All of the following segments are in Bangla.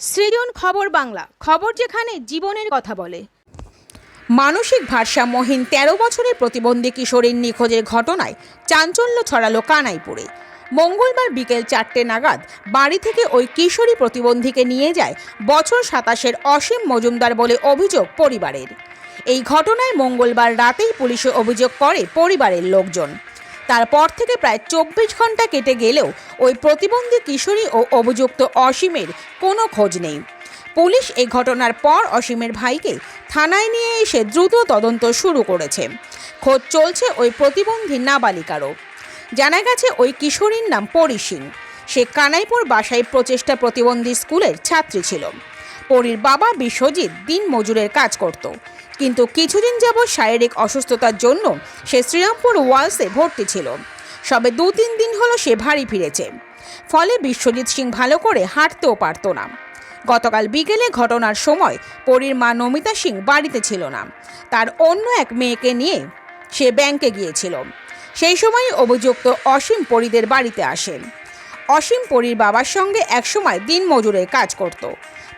সৃজন খবর বাংলা, খবর যেখানে জীবনের কথা বলে। মানসিক ভারসাম্যহীন তেরো বছরের প্রতিবন্ধী কিশোরীর নিখোঁজের ঘটনায় চাঞ্চল্য ছড়ালো কানাইপুরে। মঙ্গলবার বিকেল চারটে নাগাদ বাড়ি থেকে ওই কিশোরী প্রতিবন্ধীকে নিয়ে যায় বছর সাতাশের অসীম মজুমদার বলে অভিযোগ পরিবারের। এই ঘটনায় মঙ্গলবার রাতেই পুলিশে অভিযোগ করে পরিবারের লোকজন। তারপর থেকে প্রায় চব্বিশ ঘণ্টা কেটে গেলেও ওই প্রতিবন্ধী কিশোরী ও অভিযুক্ত অসীমের কোনো খোঁজ নেই। পুলিশ এই ঘটনার পর অসীমের ভাইকে থানায় নিয়ে এসে দ্রুত তদন্ত শুরু করেছে। খোঁজ চলছে ওই প্রতিবন্ধী নাবালিকারও। জানা গেছে ওই কিশোরীর নাম পরি সিং। সে কানাইপুর বাসায় প্রচেষ্টা প্রতিবন্ধী স্কুলের ছাত্রী ছিল। পরীর বাবা বিশ্বজিৎ দিন মজুরের কাজ করত। কিন্তু কিছুদিন যাবৎ শারীরিক অসুস্থতার জন্য সে শ্রীরামপুর ওয়ালসে ভর্তি ছিল। সবে দু তিন দিন হলো সে ভারী ফিরেছে। ফলে বিশ্বজিৎ সিং ভালো করে হাঁটতেও পারত না। গতকাল বিকেলে ঘটনার সময় পরীর মা নমিতা সিং বাড়িতে ছিল না। তার অন্য এক মেয়েকে নিয়ে সে ব্যাংকে গিয়েছিল। সেই সময় অভিযুক্ত অসীম পরীদের বাড়িতে আসেন অসীম পরীর বাবার সঙ্গে একসময় দিন মজুরের কাজ করত।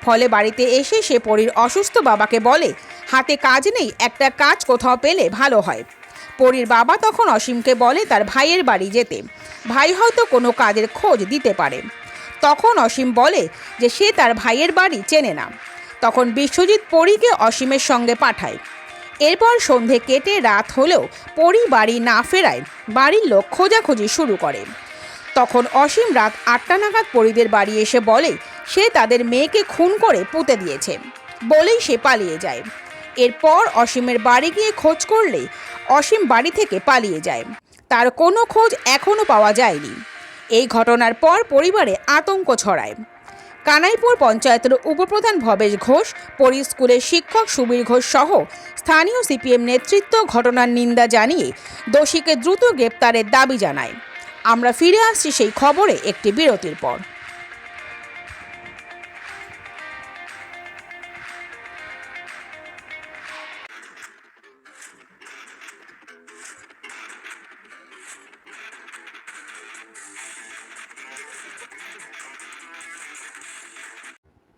ফলে বাড়িতে এসে সে পরীর অসুস্থ বাবাকে বলে হাতে কাজ নেই, একটা কাজ কোথাও পেলে ভালো হয়। পরীর বাবা তখন অসীমকে বলে তার ভাইয়ের বাড়ি যেতে। ভাই হয়তো কোনো কাজের খোঁজ দিতে পারে। তখন অসীম বলে যে সে তার ভাইয়ের বাড়ি চেনে না। তখন বিশ্বজিৎ পরীকে অসীমের সঙ্গে পাঠায়। এরপর সন্ধে কেটে রাত হলেও পরি বাড়ি না ফেরায়, বাড়ির লোক খোঁজাখুঁজি শুরু করে। তখন অসীম রাত আটটা নাগাদ পরিদের বাড়ি এসে বলে, সে তাদের মেয়েকে খুন করে পুঁতে দিয়েছে। বলেই সে পালিয়ে যায়। এরপর অসীমের বাড়ি গিয়ে খোঁজ করলে অসীম বাড়ি থেকে পালিয়ে যায়। তার কোনো খোঁজ এখনও পাওয়া যায়নি। এই ঘটনার পর পরিবারে আতঙ্ক ছড়ায়। কানাইপুর পঞ্চায়েতের উপপ্রধান ভবেশ ঘোষ, পরি স্কুলের শিক্ষক সুবীর ঘোষ সহ স্থানীয় সিপিএম নেতৃত্ব ঘটনার নিন্দা জানিয়ে দোষীকে দ্রুত গ্রেপ্তারের দাবি জানায়। আমরা ফিরে আসছি সেই খবরে একটি বিরতির পর।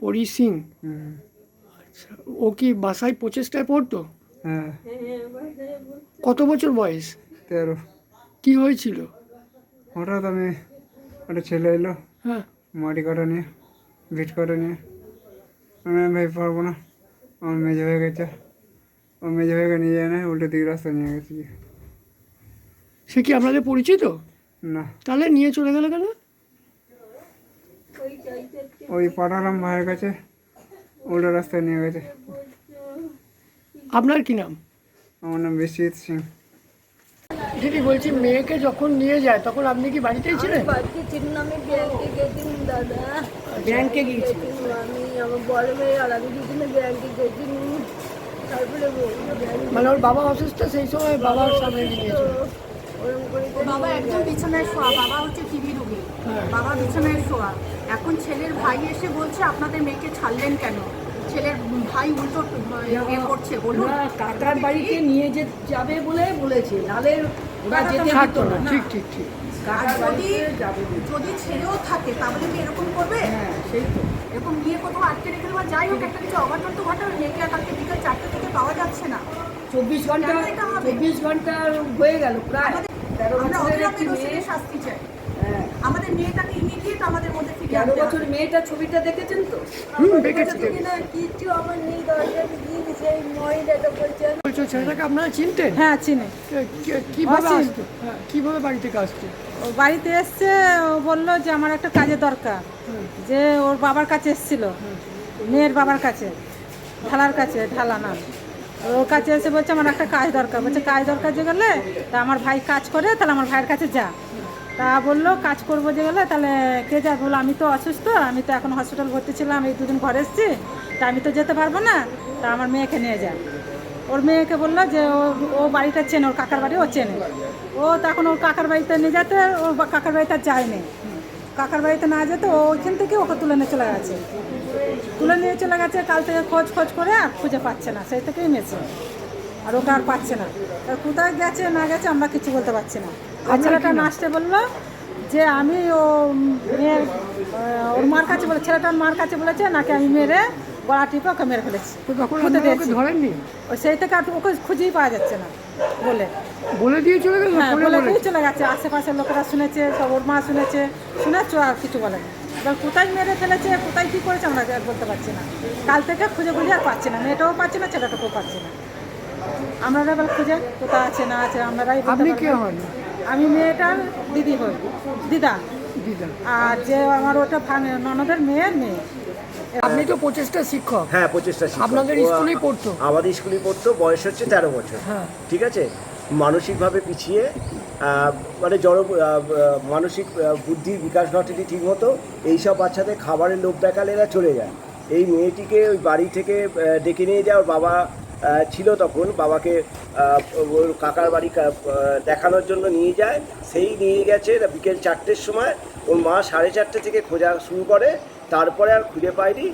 পরি সিং। আচ্ছা ও কি বাসায় প্রচেষ্টায় পড়তো? হ্যাঁ। কত বছর বয়স? তেরো। কি হয়েছিল? হঠাৎ আমি একটা ছেলে এলো হ্যাঁ। মাটি কাটা নিয়ে ভিট কাটা নিয়ে। আমি ভাই পারব না। আমার মেজে হয়ে গেছে। ও মেজে হয়ে নিয়ে যায় না উল্টো দিকে রাস্তা নিয়ে গেছে সে কি আপনাদের পরিচিত? না। তাহলে নিয়ে চলে গেল কেন? ওই পাঠালাম ভাইয়ের কাছে উল্টো রাস্তায় নিয়ে গেছে। আপনার কি নাম? আমার নাম বিশ্বজিৎ সিং। দিদি বলছি মেয়েকে যখন নিয়ে যায় তখন আপনি কি বাড়িতেই ছিলেন? বাড়িতে ছিলাম আমি ব্যাংকে গেছিলাম দাদা। ব্যাংকে গিয়েছিল গেছিলাম আমি আমার বড় মেয়ে আর আমি দুজনে ব্যাংকে গেছিলাম। তারপরে মানে ওর বাবা অসুস্থ সেই সময় বাবার সামনে গিয়েছিল বাবা একদম বিছানায় শোয়া বাবা হচ্ছে টিভি রোগী। বাবা বিছানায় শোয়া। এখন ছেলের ভাই এসে বলছে আপনাদের মেয়েকে ছাড়লেন কেন? ছেলের ভাই উল্টো এ করছে বলুন। কাকার বাড়িতে নিয়ে যে যাবে বলে বলেছে নালে ওরা যেতে দিত না। ঠিক ঠিক ঠিক। যদি যাবে যদি ছেলেও থাকে তাহলে কি এরকম করবে? হ্যাঁ সেই তো। এরকম নিয়ে কোথাও আটকে রেখে দেওয়া। যাই হোক একটা কিছু অঘটন তো ঘটে মেয়েকে আর কালকে বিকাল চারটে থেকে পাওয়া যাচ্ছে না। চব্বিশ ঘণ্টা চব্বিশ ঘণ্টা হয়ে গেল প্রায় আমরা অবিলম্বে মেয়ে। দোষীদের শাস্তি চাই। হ্যাঁ। আমাদের মেয়েটাকে ইমিডিয়েট আমাদের মধ্যে তেরো আনতে বছর মেয়েটা ছবিটা দেখেছেন তো? হুম দেখেছি। না কিচ্ছু আমার নেই দরজা দিয়ে দিয়েছে এই মহিলাটা বলছে। বলছো ছেলেটাকে আপনারা চিনতেন? হ্যাঁ চিনি। কীভাবে আসতো? হ্যাঁ কীভাবে বাড়ি থেকে আসতো? বাড়িতে এসছে ও বলল যে আমার একটা কাজের দরকার। যে ওর বাবার কাছে এসেছিল মেয়ের বাবার কাছে ঢালার কাছে ঢালা নাম ওর কাছে এসে বলছে আমার একটা কাজ দরকার। বলছে কাজ দরকার যে গেলে তা আমার ভাই কাজ করে তাহলে আমার ভাইয়ের কাছে যা। তা বলল, কাজ করব যে গেলে, তাহলে কে যায়? বলল, আমি তো অসুস্থ, আমি তো এখন হসপিটাল ভর্তি ছিলাম, এই দুদিন ঘরে এসেছি, তা আমি তো যেতে পারব না, তা আমার মেয়েকে নিয়ে যায় ওর মেয়েকে বলল যে, ও ও বাড়িটা চেনে, ওর কাকার বাড়ি ও চেনে। ও তখন ওর কাকার বাড়িতে নিয়ে যেতে বা- কাকার বাড়িতে আর যায়নি কাকার বাড়িতে না যেতে, ও ওইখান থেকে ওকে তুলে নিয়ে চলে গেছে। তুলে নিয়ে চলে গেছে, কাল থেকে খোঁজ খোঁজ করে আর খুঁজে পাচ্ছে না, সেই থেকেই মেছে আর ওটা আর পাচ্ছে না। আর কোথায় গেছে না গেছে আমরা কিছু বলতে পারছি না। আর ছেলেটা নাচতে বলল যে আমি ও মেয়ের ওর মার কাছে বলে ছেলেটার মার কাছে বলেছে নাকি আমি মেরে গলা টিপে ওকে মেরে ফেলেছি। ধরেননি? সেই থেকে আর ওকে খুঁজেই পাওয়া যাচ্ছে না বলে। বলে দিয়ে চলে গেল হ্যাঁ বলে দিয়ে চলে গেছে। আশেপাশের লোকেরা শুনেছে সব ওর মা শুনেছে শুনেছ আর কিছু বলে না। এবার কোথায় মেরে ফেলেছে কোথায় কী করেছে আমরা বলতে পারছি না। কাল থেকে খুঁজে খুঁজে আর পাচ্ছি না। মেয়েটাও পাচ্ছি না ছেলেটাকেও পাচ্ছি না। আমরা এবার খুঁজে কোথায় আছে না আছে আমরাই আপনি কে হন? আমি মেয়েটার দিদি হই। দিদা। দিদা। আর যে আমার ওটা ভাঙে ননদের মেয়ের মেয়ে। আপনি তো প্রচেষ্টা শিক্ষক। হ্যাঁ পঁচিশটা শিক্ষক। আপনাদের স্কুলেই পড়তো? আমাদের স্কুলেই পড়তো বয়স হচ্ছে তেরো বছর। হ্যাঁ। ঠিক আছে? মানসিকভাবে পিছিয়ে মানে জড় মানসিক বুদ্ধির বিকাশ ঘটেনি ঠিক মতো এইসব বাচ্চাদের খাবারের লোভ দেখালে এরা চলে যায়। এই মেয়েটিকে ওই বাড়ি থেকে ডেকে নিয়ে যাওয়ার বাবা ছিল তখন বাবাকে কাকার বাড়ি দেখানোর জন্য নিয়ে যায়। সেই নিয়ে গেছে বিকেল চারটের সময়। ওর মা সাড়ে চারটে থেকে খোঁজা শুরু করে। তারপরে আর খুঁজে পায়নি।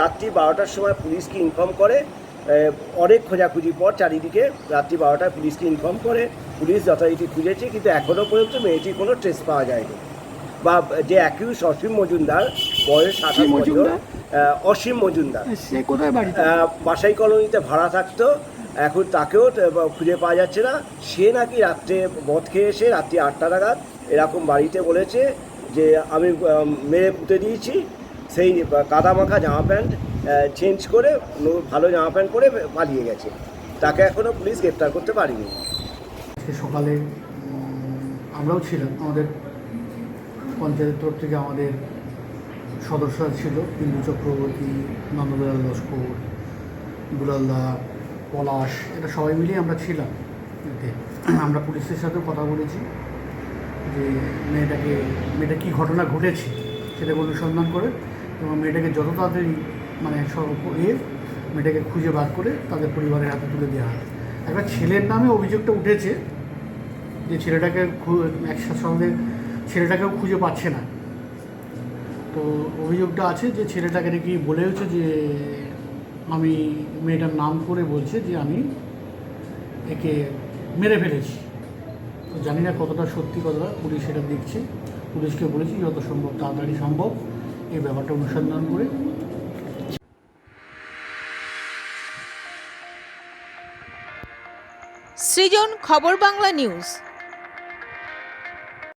রাত্রি বারোটার সময় পুলিশকে ইনফর্ম করে। অনেক খোঁজাখুঁজি পর চারিদিকে রাত্রি বারোটায় পুলিশকে ইনফর্ম করে। পুলিশ যথারীতি খুঁজেছে, কিন্তু এখনও পর্যন্ত মেয়েটির কোনো ট্রেস পাওয়া যায়নি। বা যে অ্যাকিউজ অসীম মজুমদার বয়স আঠাশ বছর অসীম মজুমদার। সে কোথায় বাসাই কলোনিতে ভাড়া থাকতো এখন তাকেও খুঁজে পাওয়া যাচ্ছে না। সে নাকি রাত্রে মদ খেয়ে এসে রাত্রি আটটা নাগাদ এরকম বাড়িতে বলেছে যে আমি মেরে পুঁতে দিয়েছি। সেই কাদা মাখা জামা প্যান্ট চেঞ্জ করে ভালো জামা প্যান্ট পরে পালিয়ে গেছে। তাকে এখনও পুলিশ গ্রেপ্তার করতে পারেনি। সকালে আমরাও ছিলাম। আমাদের পঞ্চায়েতের তরফ থেকে আমাদের সদস্যরা ছিল, বিন্দু চক্রবর্তী নন্দদয়াল লস্কর দুলালদা পলাশ এটা সবাই মিলেই আমরা ছিলাম আমরা পুলিশের সাথেও কথা বলেছি যে মেয়েটাকে মেয়েটা কী ঘটনা ঘটেছে সেটাকে অনুসন্ধান করে এবং মেয়েটাকে যত তাড়াতাড়ি মানে সব এ, মেয়েটাকে খুঁজে বার করে তাদের পরিবারের হাতে তুলে দেওয়া হয়। একটা ছেলের নামে অভিযোগটা উঠেছে যে ছেলেটাকে একসাথে ছেলেটাকেও খুঁজে পাচ্ছে না। তো অভিযোগটা আছে যে ছেলেটাকে নাকি বলেওছে যে আমি মেয়েটার নাম করে বলছে যে আমি একে মেরে ফেলেছি। তো জানি না কতটা সত্যি, কতটা পুলিশ সেটা দেখছে। পুলিশকে বলেছি যত সম্ভব তাড়াতাড়ি সম্ভব এই ব্যাপারটা অনুসন্ধান করে। সৃজন খবর বাংলা নিউজ।